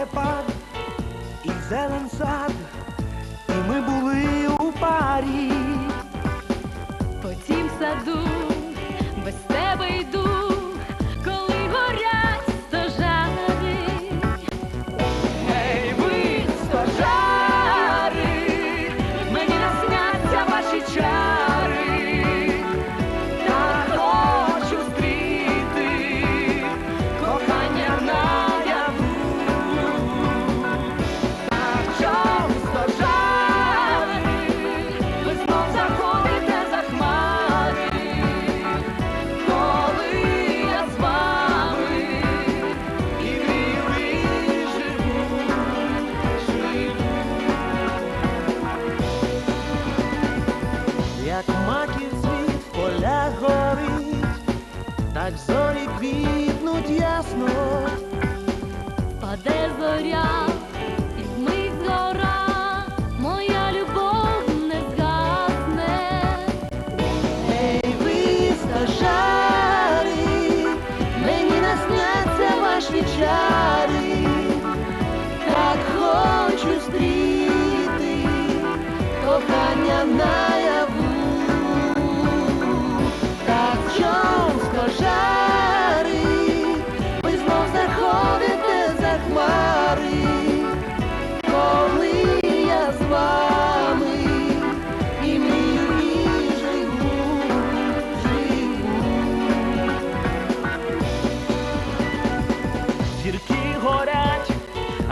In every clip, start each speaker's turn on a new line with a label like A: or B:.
A: перепад і зелен сад, і ми були у парі.
B: По тім саду
A: так зорі квітнуть ясно,
B: паде зоря.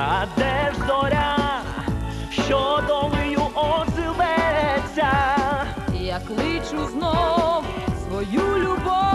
A: а де ж зоря, що долею озветься,
B: я кличу знов свою любов.